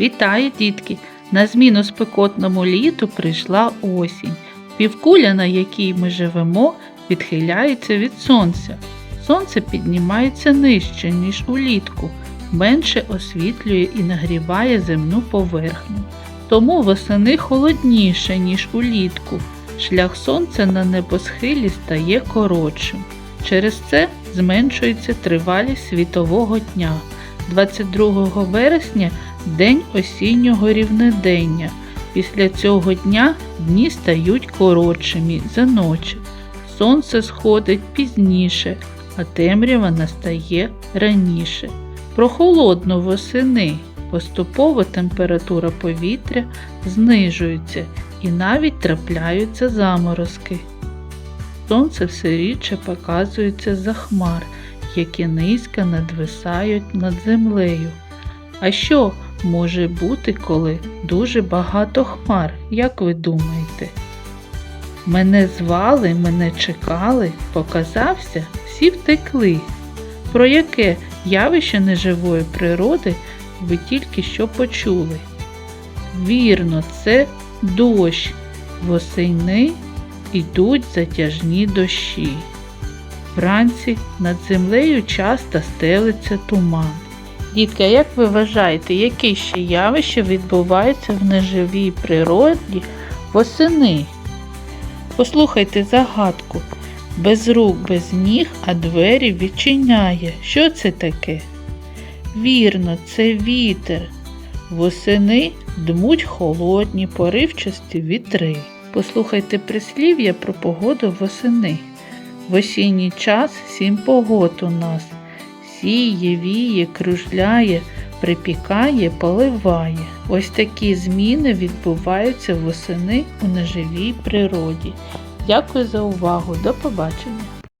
Вітаю, дітки! На зміну спекотному літу прийшла осінь. Півкуля, на якій ми живемо, відхиляється від сонця. Сонце піднімається нижче, ніж улітку, менше освітлює і нагріває земну поверхню. Тому восени холодніше, ніж улітку. Шлях сонця на небосхилі стає коротшим. Через це зменшується тривалість світового дня. 22 вересня день осіннього рівнодення. Після цього дня дні стають коротшими за ночі. Сонце сходить пізніше, а темрява настає раніше. Прохолодно восени. Поступово температура повітря знижується і навіть трапляються заморозки. Сонце все рідше показується за хмар, які низько надвисають над землею. А що може бути, коли дуже багато хмар, як ви думаєте? Мене звали, мене чекали, показався, всі втекли. Про яке явище неживої природи ви тільки що почули? Вірно, це дощ. Восени йдуть затяжні дощі. Вранці над землею часто стелиться туман. Дітки, а як ви вважаєте, які ще явища відбуваються в неживій природі восени? Послухайте загадку. Без рук, без ніг, а двері відчиняє. Що це таке? Вірно, це вітер. Восени дмуть холодні, поривчасті вітри. Послухайте прислів'я про погоду восени. В осінній час сім погод у нас. Сіє, віє, кружляє, припікає, поливає. Ось такі зміни відбуваються восени у неживій природі. Дякую за увагу. До побачення!